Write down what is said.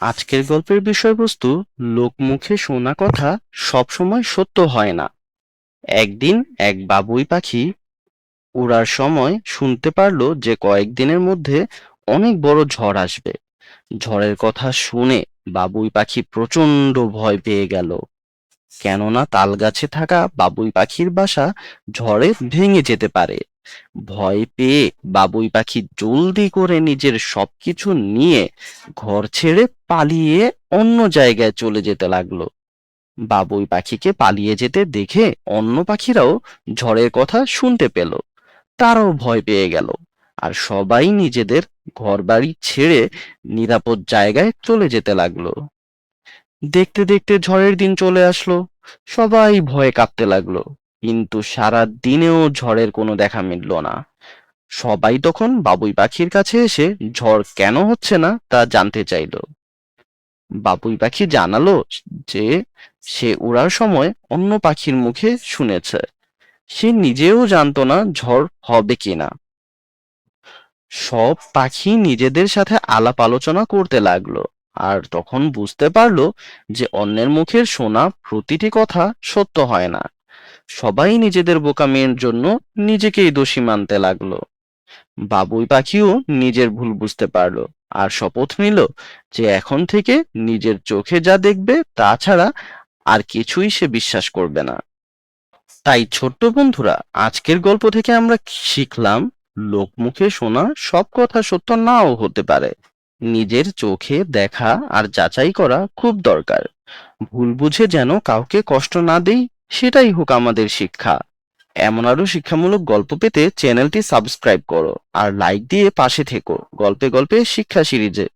আজকের গল্পের বিষয়বস্তু, লোকমুখে শোনা কথা সবসময় সত্য হয় না। একদিন এক বাবুই পাখি উড়ার সময় শুনতে পারল যে কয়েকদিনের মধ্যে অনেক বড় ঝড় আসবে। ঝড়ের কথা শুনে বাবুই পাখি প্রচণ্ড ভয় পেয়ে গেল। কেননা তাল গাছে থাকা বাবুই পাখির বাসা ঝড়ে ভেঙে যেতে পারে। ভয় পেয়ে বাবুই পাখি জলদি করে নিজের সবকিছু নিয়ে ঘর ছেড়ে পালিয়ে অন্য জায়গায় চলে যেতে লাগল। বাবুই পাখিকে পালিয়ে যেতে দেখে অন্য পাখিরাও ঝড়ের কথা শুনতে পেল, তারও ভয় পেয়ে গেল আর সবাই নিজেদের ঘরবাড়ি ছেড়ে নিরাপদ জায়গায় চলে যেতে লাগল। দেখতে দেখতে ঝড়ের দিন চলে আসলো, সবাই ভয়ে কাঁপতে লাগল। কিন্তু সারা দিনেও ঝড়ের কোনো দেখা মিলল না। সবাই তখন বাবুই পাখির কাছে এসে ঝড় কেন হচ্ছে না তা জানতে চাইলো। বাবুই পাখি জানালো যে সে উড়ার সময় অন্য পাখির মুখে শুনেছে। সে নিজেও জানতো না ঝড় হবে কিনা সব পাখি নিজেদের সাথে আলাপ আলোচনা করতে লাগল আর তখন বুঝতে পারল যে অন্যের মুখের শোনা প্রতিটি কথা সত্য হয় না। সবাই নিজেদের বোকামির জন্য নিজেকেই দোষী মানতে লাগল। বাবুই পাখিও নিজের ভুল বুঝতে পারল আর শপথ নিল যে এখন থেকে নিজের চোখে যা দেখবে তা ছাড়া আর কিছুই সে বিশ্বাস করবে না। তাই ছোট্ট বন্ধুরা, আজকের গল্প থেকে আমরা শিখলাম? লোকমুখে শোনা সব কথা সত্য নাও হতে পারে। নিজের চোখে দেখা আর যাচাই করা খুব দরকার। ভুল বুঝে যেন কাউকে কষ্ট না দেই সেটাই হোক আমাদের শিক্ষা। এমন আরও শিক্ষামূলক গল্প পেতে চ্যানেলটি সাবস্ক্রাইব করো আর লাইক দিয়ে পাশে থেকো। গল্পে গল্পে শিক্ষা সিরিজে।